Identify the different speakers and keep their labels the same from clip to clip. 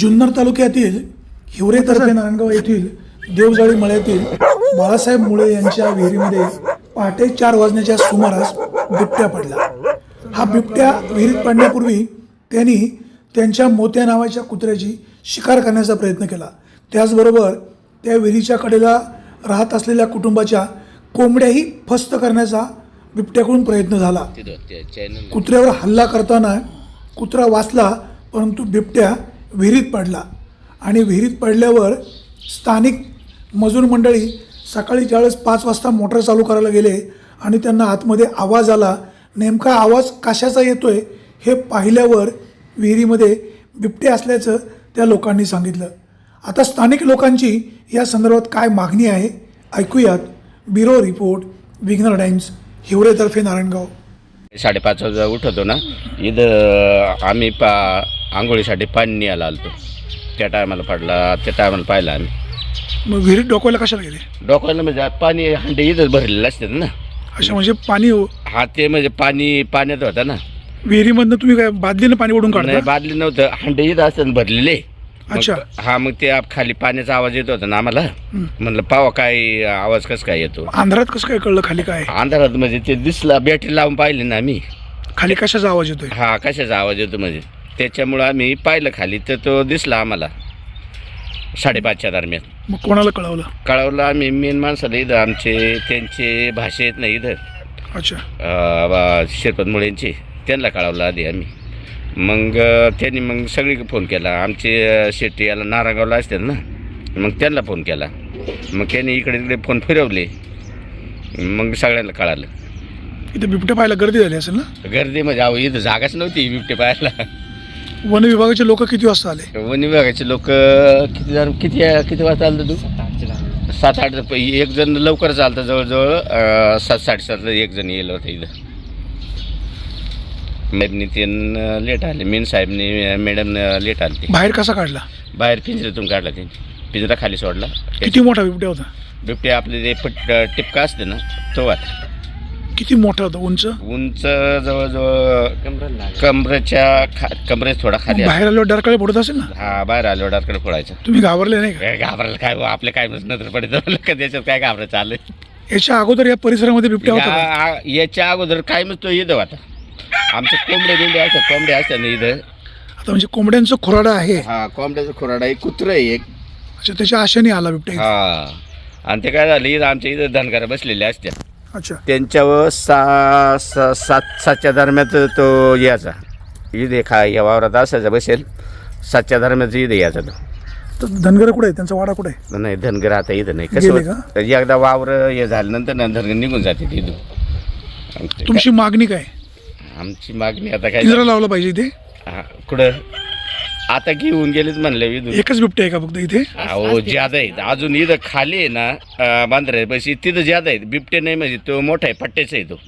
Speaker 1: जुन्नर तालुक्यातील हिवरे तर्फे नारायणगाव येथील देवजाळी मळ्यातील बाळासाहेब मुळे यांच्या विहिरीमध्ये पहाटे चार वाजण्याच्या सुमारास बिबट्या पडला. हा बिबट्या विहिरीत पडण्यापूर्वी त्यांनी त्यांच्या मोत्या नावाच्या कुत्र्याची शिकार करण्याचा प्रयत्न केला. त्याचबरोबर त्या विहिरीच्या कडेला राहत असलेल्या कुटुंबाच्या कोंबड्याही फस्त करण्याचा बिबट्याकडून प्रयत्न झाला. कुत्र्यावर हल्ला करताना कुत्रा वाचला परंतु बिबट्या विहिरीत पडला. आणि विहिरीत पडल्यावर स्थानिक मजूर मंडळी सकाळी ज्यावेळेस पाच वाजता मोटर चालू करायला गेले आणि त्यांना आतमध्ये आवाज आला नेमका आवाज कशाचा येतो आहे हे पाहिल्यावर विहिरीमध्ये बिबटे असल्याचं त्या लोकांनी सांगितलं. आता स्थानिक लोकांची या संदर्भात काय मागणी आहे ऐकूयात ब्युरो रिपोर्ट विघ्नर टाइम्स हिवरेतर्फे नारायणगाव.
Speaker 2: साडेपाच वाजता उठवतो ना. इथं आम्ही पा आंघोळीसाठी पाणी न्यायला आलतो. त्या टायमाला पडला त्या टायमाला पाहिला आम्ही.
Speaker 1: मग विहिरीत डोकवायला कशाला गेले?
Speaker 2: डोक्याला म्हणजे पाणी हंडे इथंच भरलेलं असतात ना.
Speaker 1: अशा म्हणजे पाणी
Speaker 2: हा ते म्हणजे पाणी पाण्यात होता ना.
Speaker 1: विहिरीमधनं तुम्ही काय बादलीनं पाणी ओढून
Speaker 2: नाही
Speaker 1: काढता
Speaker 2: बादली नव्हतं. हंडे इथं असतात भरलेले. मग-
Speaker 1: अच्छा.
Speaker 2: हा मग ते आप- खाली पाण्याचा आवाज येत होता ना आम्हाला. म्हणलं पावा काय आवाज कसं काय येतो?
Speaker 1: अंधारात कसं काय कळलं खाली काय? आहे?
Speaker 2: अंधारात म्हणजे ते दिसला बॅटरी लावून पाहिली ना आम्ही.
Speaker 1: खाली कशाचा आवाज येतोय?
Speaker 2: हा कशाचा आवाज येतो म्हणजे? त्याच्यामुळं आम्ही पाहिलं खाली तर तो दिसला आम्हाला. साडेपाचच्या दरम्यान.
Speaker 1: मग कोणाला कळवलं?
Speaker 2: कळवलं आम्ही मेन माणसाला इथं आमचे त्यांचे भाषा येत नाही इथं.
Speaker 1: अच्छा.
Speaker 2: अं, शिरपत मुळेंचे त्यांना कळवलं आधी आम्ही. मग अं, त्यांनी मग सगळी फोन केला. आमचे अं, शेट्टी याला नारागावला असतात ना मग त्यांना फोन केला. मग त्यांनी इकडे तिकडे फोन फिरवले. मग सगळ्यांना कळालं.
Speaker 1: इथे बिबटे पाहायला गर्दी झाली असेल ना?
Speaker 2: गर्दी म्हणजे अहो इथं जागाच नव्हती बिबटे पाहायला.
Speaker 1: वन विभागाचे लोक किती वाजता आले?
Speaker 2: वन विभागाचे लोक किती जण किती किती वाजता आलं तू? सात आठ प- एक जण लवकर चालतं जवळजवळ. अं, सात साडेसातला एक जण येलं होतं इथं. मॅडमनी ते लेट आले. मीन साहेबनी मॅडम लेट आले
Speaker 1: बाहेर कसा काढला?
Speaker 2: बाहेर पिंजऱ्यातून काढला ते पिंजरा खाली सोडला.
Speaker 1: किती मोठा बिबट्या होता?
Speaker 2: बिबटे आपले ते पट टिपका असते ना तो आता.
Speaker 1: किती मोठा होता? उंच?
Speaker 2: उंच जवळजवळ कमरेच्या खा कमरेत थोडा खाली
Speaker 1: बाहेर आल्यावर डरकाळे पडत असेल ना?
Speaker 2: हा बाहेर आलो डारकडे फोडायचा
Speaker 1: तुम्ही घाबरले नाही का?
Speaker 2: काय घाबरायला काय? आपलं काय नजर पडत का त्याच्यात काय घाबरायचं आलं?
Speaker 1: याच्या अगोदर या परिसरामध्ये बिबट्या होता का?
Speaker 2: या- याच्या अगोदर काय मग तो येतो आता आमचे कोंबडे बिंबे असतात कोंबडे असतात ना इथं.
Speaker 1: आता म्हणजे कोंबड्यांचं खुराडा आहे.
Speaker 2: हा कोंबड्याचा खुराडा एक कुत्र आहे एक.
Speaker 1: अच्छा त्याच्या आशेने आला बिबट्या.
Speaker 2: हा. आणि ते काय झालं इथं आमच्या इथं धनगर बसलेले असतात
Speaker 1: अच्छा.
Speaker 2: त्यांच्यावर सा सा- सात सातच्या दरम्यान तो यायचा. इथे खा या वावरात असायचा बसेल. सातच्या दरम्यान इथे यायचा तो.
Speaker 1: तर धनगर कुठे आहे? त्यांचा वाडा कुठे आहे?
Speaker 2: नाही धनगर आता इथं नाही.
Speaker 1: गेले
Speaker 2: कसं होतं, एकदा वावर हे झाल्यानंतर ना धनगर निघून जाते तिथून
Speaker 1: तुमची मागणी काय?
Speaker 2: काय- आमची मागणी आता काय
Speaker 1: पिंजरा लावला पाहिजे इथे?
Speaker 2: हा, कुठं? आता घेऊन गेलेच म्हणले इथून.
Speaker 1: एकच बिबट्या आहे का फक्त इथे?
Speaker 2: अहो ज्यादा आहेत. अजून इथं खाली आहे ना बांद्रे बशी तिथं ज्यादा आहेत. बिबटे नाही म्हणजे तो मोठा आहे पट्ट्याचा आहे तो.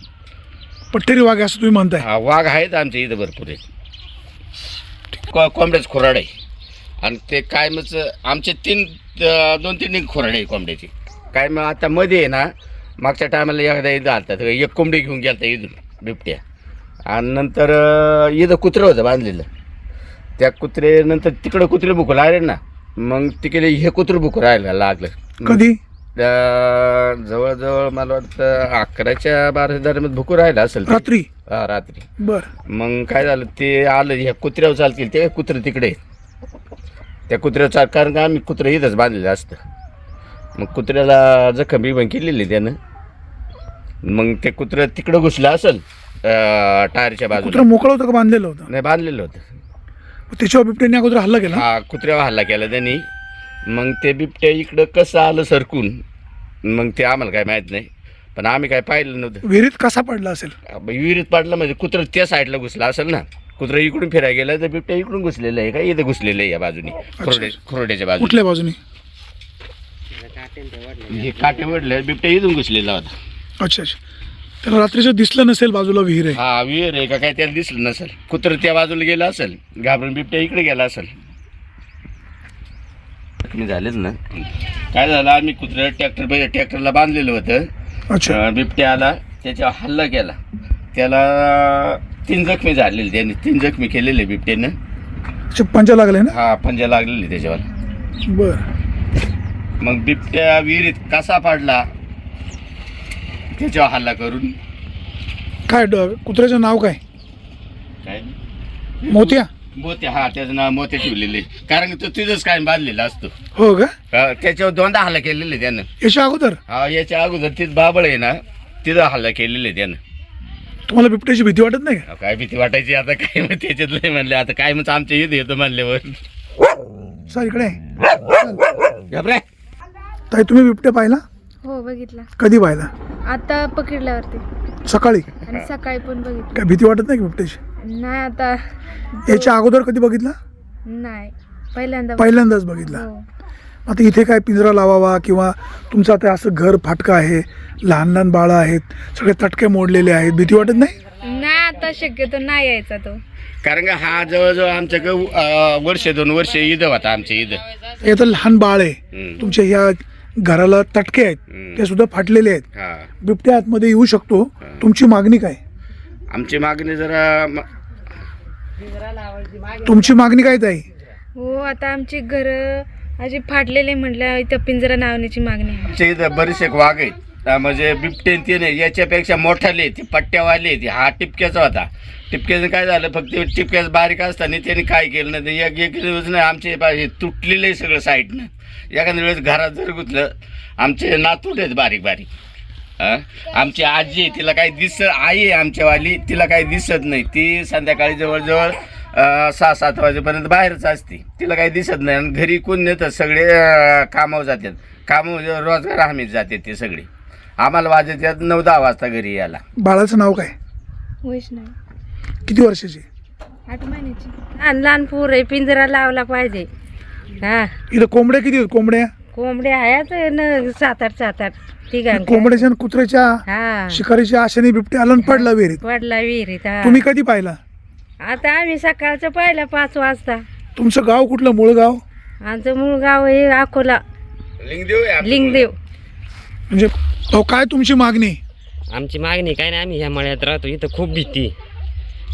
Speaker 1: पट्टेरी वाघ आहे असं तुम्ही म्हणताय.
Speaker 2: हा, वाघ आहेत आमच्या इथं भरपूर आहेत. को- कोंबड्याच खोराड आहे. आणि ते कायमच आमचे तीन अं, दोन तीन खोराड आहे कोंबड्याची. काय मग आता मध्ये आहे ना मागच्या टायमाला एकदा इथं आलतात एक कोंबडी घेऊन गेलता इथून बिबट्या. आणि नंतर अं, इथं कुत्रं होतं बांधलेलं. त्या कुत्रे नंतर तिकडं कुत्रे बुकू लागले ना मग तिकडे हे कुत्रं बुकू राहायला लागलं.
Speaker 1: कधी?
Speaker 2: त्या जवळजवळ मला वाटतं अकराच्या बारा दरम्यान भुकू राहिला असेल ते.
Speaker 1: रात्री?
Speaker 2: हा रात्री.
Speaker 1: बर.
Speaker 2: मग काय झालं ते आलं ह्या कुत्र्यावर चालतील ते कुत्रं तिकडे. त्या कुत्र्यावर चाल कारण का आम्ही कुत्रं इथंच बांधलेलं असतं. मग कुत्र्याला जखम बिबन केलेली त्यानं. मग ते कुत्रं तिकडं घुसलं असेल अं, टायरच्या
Speaker 1: कुत्रा
Speaker 2: बाजूला
Speaker 1: मोकळं होतं का बांधलेलं होतं?
Speaker 2: नाही बांधलेलं होतं.
Speaker 1: त्याच्यावर बिबट्याने अगोदर हल्ला केला?
Speaker 2: हा कुत्र्यावर हल्ला केला त्यांनी. मग ते बिबट्या इकडं कसं आलं सरकून? मग ते आम्हाला काय माहीत नाही. पण आम्ही काय पाहिलं नव्हतं.
Speaker 1: विहिरीत कसा पडला असेल?
Speaker 2: विहिरीत पडलं म्हणजे कुत्रं त्या साईडला घुसला असेल ना. कुत्रं इकडून फिरायला गेलं तर बिबट्या इकडून घुसलेलं आहे का? इथं घुसलेलं आहे या बाजूने. खुरडे खुरड्याच्या बाजूने.
Speaker 1: कुठल्या बाजूने?
Speaker 2: हे काटे वडलं बिबट्या इथून घुसलेला होता.
Speaker 1: अच्छा अच्छा. त्याला रात्रीचं दिसलं नसेल बाजूला विहीर आहे.
Speaker 2: हा विहीर आहे का काय त्याला दिसलं नसेल. कुत्रं त्या बाजूला गेलं असेल घाबरून बिबट्या इकडे गेला असेल. मी झालेच ना. काय झालं आम्ही कुत्रं ट्रॅक्टर ट्रॅक्टरला बांधलेलं होतं.
Speaker 1: अच्छा.
Speaker 2: अं, बिबट्या आला त्याच्यावर हल्ला केला. त्याला तीन जखमी झालेले त्याने तीन जखमी केलेले बिबट्यानं.
Speaker 1: अच्छा पंचा लागले ना?
Speaker 2: हा पंजा लागलेली त्याच्यावर.
Speaker 1: बर.
Speaker 2: मग बिबट्या विहिरीत कसा पाडला त्याच्यावर हल्ला करून.
Speaker 1: काय ड- कुत्र्याचं नाव काय?
Speaker 2: काय?
Speaker 1: मोत्या?
Speaker 2: मोते हा त्याचं नाव मोते ठेवलेले कारण की तो तिथंच काय बांधलेला असतो.
Speaker 1: हो का?
Speaker 2: हा, त्याच्यावर दोनदा हल्ला केलेले त्यानं.
Speaker 1: याच्या अगोदर?
Speaker 2: हा याच्या अगोदर तिथं बाबळ आहे ना तिथं हल्ला केलेले त्यानं.
Speaker 1: तुम्हाला बिबट्याची भीती वाटत नाही का?
Speaker 2: अहो, काय भीती वाटायची आता? काय मग त्याच्यात लय म्हणले. आता काय मग आमच्या इथे येतो म्हणल्यावर.
Speaker 1: सर इकडे आहे. ताई तुम्ही बिबट्या पाहिला?
Speaker 3: हो बघितला.
Speaker 1: कधी पाहिला?
Speaker 3: आता पकडल्यावरती.
Speaker 1: सकाळी?
Speaker 3: आणि सकाळी पण बघितलं.
Speaker 1: काय भीती वाटत नाही का बिबट्याची?
Speaker 3: नाही आता.
Speaker 1: याच्या अगोदर कधी बघितला?
Speaker 3: नाही. पहिल्यांदा
Speaker 1: पहिल्यांदाच बघितला.
Speaker 3: हो.
Speaker 1: आता इथे काय पिंजरा लावावा किंवा तुमचं आता असं घर फाटकं आहे लहान लहान बाळं आहेत सगळे तटके मोडलेले आहेत भीती वाटत नाही?
Speaker 3: नाही आता शक्यतो नाही यायचा तो.
Speaker 2: कारण का हा जवळजवळ आमच्या वर्ष दोन वर्ष ईद होता आमच्या ईद
Speaker 1: हे तर लहान बाळ आहे.
Speaker 2: हम्म.
Speaker 1: तुमच्या ह्या घराला तटके आहेत. ते सुद्धा फाटलेले आहेत.
Speaker 2: हा.
Speaker 1: बिबट्या आतमध्ये येऊ शकतो. तुमची मागणी काय?
Speaker 2: आमची मागणी जरा म-
Speaker 1: तुमची मागणी काय ताई?
Speaker 3: हो आता आमची घर अशी फाटलेले म्हटल्या इथं पिंजरा लावण्याची मागणी आहे.
Speaker 2: आमच्या इथं बरेचसे वाघ आहेत. म्हणजे बिबटेन ते नाही याच्यापेक्षा मोठाले ती पट्ट्यावाले ती हा टिपक्याचा होता. टिपक्याचं काय झालं फक्त टिपक्याच बारीक असताना त्याने काय केलं नाही ते एक एक दिवस नाही आमचे बा- हे तुटलेलं आहे सगळं साईडनं. एखाद्या वेळेस घरात जर गुतलं आमचे नातूट आहेत बारीक बारीक. आमची आजी आहे तिला काही दिसत आई आहे आमच्यावाली तिला काही दिसत नाही. ती संध्याकाळी जवळजवळ सहा सात वाजेपर्यंत बाहेरच असते. तिला काही दिसत नाही. आणि घरी कोण नेतात सगळे कामावर जातात. कामावर रोजगार हमीत जाते ते सगळे. आम्हाला वाजतात नऊ दहा वाजता घरी यायला.
Speaker 1: बाळाचं नाव काय?
Speaker 3: वैष्णव.
Speaker 1: किती वर्षाची?
Speaker 3: आठ महिन्याची.
Speaker 4: लहान लहान पोर आहे पिंजरा लावला पाहिजे. हा.
Speaker 1: इथं कोंबड्या किती आहेत कोंबड्या?
Speaker 4: कोंबड्या आहेत न सात आठ सात आठ ठिकाण
Speaker 1: कोंबड्याच्या आणि कुत्र्याच्या
Speaker 4: हा.
Speaker 1: शिकारीच्या आशेने बिबट्या आला आणि पडला विहिरीत.
Speaker 4: पडला विहिरीत हा.
Speaker 1: तुम्ही कधी पाहिला?
Speaker 4: आता आम्ही सकाळचं पाहिलं पाच वाजता.
Speaker 1: तुमचं गाव कुठलं मूळ गाव?
Speaker 4: आमचं मूळ गाव आहे अकोला.
Speaker 2: लिंगदेव आहे
Speaker 4: लिंगदेव.
Speaker 1: म्हणजे अहो काय तुमची मागणी?
Speaker 5: आमची मागणी काय नाही आम्ही ह्या मळ्यात राहतो इथं खूप भीती.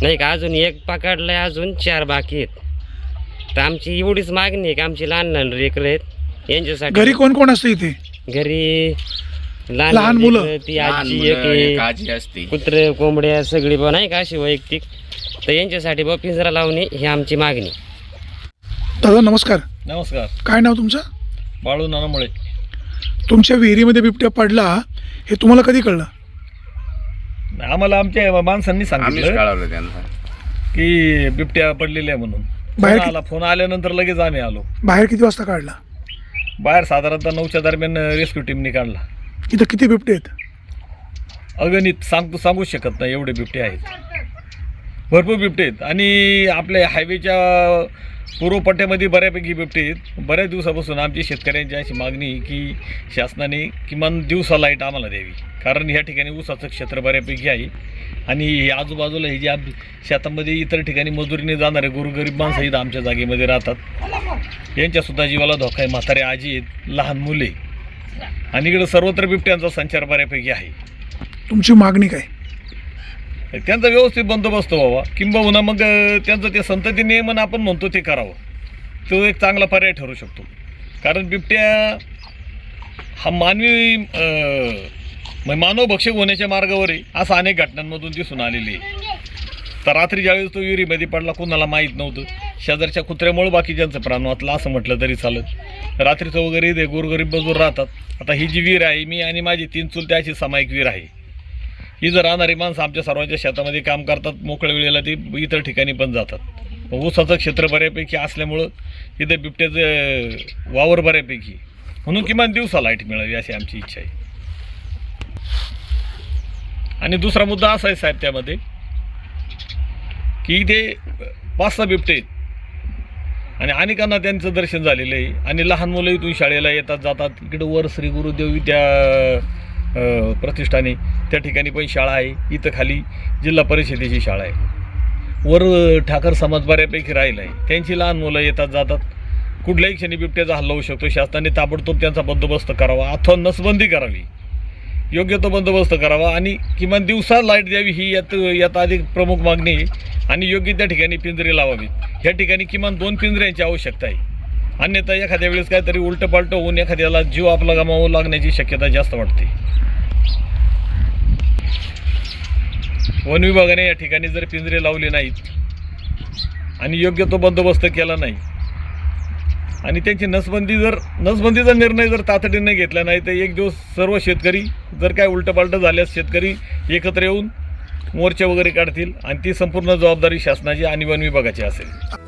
Speaker 5: नाही का अजून एक पकडलंय अजून चार बाकी आहेत. तर आमची एवढीच मागणी आहे की आमची लहान लहान लेकरं आहेत यांच्यासाठी.
Speaker 1: घरी कोण कोण असतं इथे?
Speaker 5: घरी लहान
Speaker 1: लहान मुलं.
Speaker 5: लेकरं, ती आजी एक आहे.
Speaker 2: आजी असते.
Speaker 5: कुत्रे कोंबड्या सगळी बा नाही का अशी वैयक्तिक? तर यांच्यासाठी बा पिंजरा लावणे ही आमची मागणी.
Speaker 1: दादा नमस्कार.
Speaker 6: नमस्कार.
Speaker 1: काय नाव तुमचं?
Speaker 6: बाळू नानामुळे.
Speaker 1: तुमच्या विहिरीमध्ये बिबट्या पडला हे तुम्हाला कधी कळलं?
Speaker 6: आम्हाला आमच्या माणसांनी
Speaker 2: आम्हीच
Speaker 6: सांगितलं
Speaker 2: कळवलं त्यांना.
Speaker 6: की बिबट्या पडलेल्या आहे म्हणून. फोन
Speaker 1: बाहेर
Speaker 6: आला फोन आल्यानंतर लगेच आम्ही आलो.
Speaker 1: बाहेर किती वाजता काढला?
Speaker 6: बाहेर साधारणतः नऊच्या दरम्यान रेस्क्यू टीमने काढला.
Speaker 1: इथं किती बिबटे आहेत?
Speaker 6: अगणित सांगतो सांगूच शकत नाही एवढे बिबटे आहेत. भरपूर बिबटे आहेत. आणि आपल्या हायवेच्या पूर्व पट्ट्यामध्ये बऱ्यापैकी बिबटे आहेत. बऱ्याच दिवसापासून आमची शेतकऱ्यांची अशी मागणी आहे की शासनाने किमान दिवसा लाइट आम्हाला द्यावी. कारण ह्या ठिकाणी ऊसाचं क्षेत्र बऱ्यापैकी आहे. आणि हे आजूबाजूला हे जे आम शेतामध्ये इतर ठिकाणी मजुरीने जाणारे गोरगरीब माणसंही आमच्या जागेमध्ये राहतात. यांच्यासुद्धा जीवाला धोका आहे. म्हातारे आजी आहेत लहान मुले. आणि इकडं सर्वत्र बिबट्यांचा संचार बऱ्यापैकी आहे.
Speaker 1: तुमची मागणी काय?
Speaker 6: त्यांचा व्यवस्थित बंदोबस्त व्हावा. किंबहुना मग त्यांचं ते संतती नियमन आपण म्हणतो ते करावं. तो एक चांगला पर्याय ठरू शकतो. कारण बिबट्या हा मानवी म्हणजे मानव भक्षक होण्याच्या मार्गावर आहे. असं अनेक घटनांमधून दिसून आलेली आहे. तर रात्री ज्यावेळेस तो विहिरीमध्ये पडला कोणाला माहीत नव्हतं. शेजारच्या कुत्र्यामुळे बाकीच्यांचं प्राण वाचलं असं म्हटलं तरी चालत. रात्रीचं वगैरे ते गोरगरीब मजूर राहतात. आता ही जी विहीर आहे मी आणि माझी तीन चुलते अशी सामायिक वीर आहे. ही जर राहणारी माणसं आमच्या सर्वांच्या शेतामध्ये काम करतात मोकळ्या वेळेला ती इतर ठिकाणी पण जातात. ऊसाचं क्षेत्र बऱ्यापैकी असल्यामुळं इथे बिबट्याचं वावर बऱ्यापैकी. म्हणून किमान दिवसा लाइट मिळावी अशी आमची इच्छा आहे. आणि दुसरा मुद्दा असा आहे साहेब त्यामध्ये की इथे पाच सहा बिबटे आहेत. आणि अनेकांना त्यांचं दर्शन झालेलं आहे. आणि लहान मुलं इथून शाळेला येतात जातात. इकडं वर श्री गुरुदेव त्या प्रतिष्ठाने. त्या ठिकाणी पण शाळा आहे. इथं खाली जिल्हा परिषदेची शाळा आहे. वर ठाकर समाज बऱ्यापैकी राहिला आहे त्यांची लहान मुलं येतात जातात. कुठल्याही क्षणी बिबट्याचा हल्ला होऊ शकतो. शासनाने ताबडतोब त्यांचा बंदोबस्त करावा. अथवा नसबंदी करावी. योग्य तो बंदोबस्त करावा आणि किमान दिवसा लाइट द्यावी ही यात यात अधिक प्रमुख मागणी आहे. आणि योग्य त्या ठिकाणी पिंजरे लावावी ह्या ठिकाणी किमान दोन पिंजऱ्यांची आवश्यकता आहे. अन्यथा एखाद्या वेळेस काहीतरी उलटं पालटं होऊन एखाद्याला जीव आपला गमावं लागण्याची शक्यता जास्त वाटते. वन विभागाने या ठिकाणी जर पिंजरे लावले नाहीत आणि योग्य तो बंदोबस्त केला नाही आणि त्यांची नसबंदी जर नसबंदीचा निर्णय जर तातडीने घेतला नाही तर एक दिवस सर्व शेतकरी जर काय उलटंपालटं झाल्यास शेतकरी एकत्र येऊन मोर्चे वगैरे काढतील आणि ती संपूर्ण जबाबदारी शासनाची आणि वन विभागाची असेल.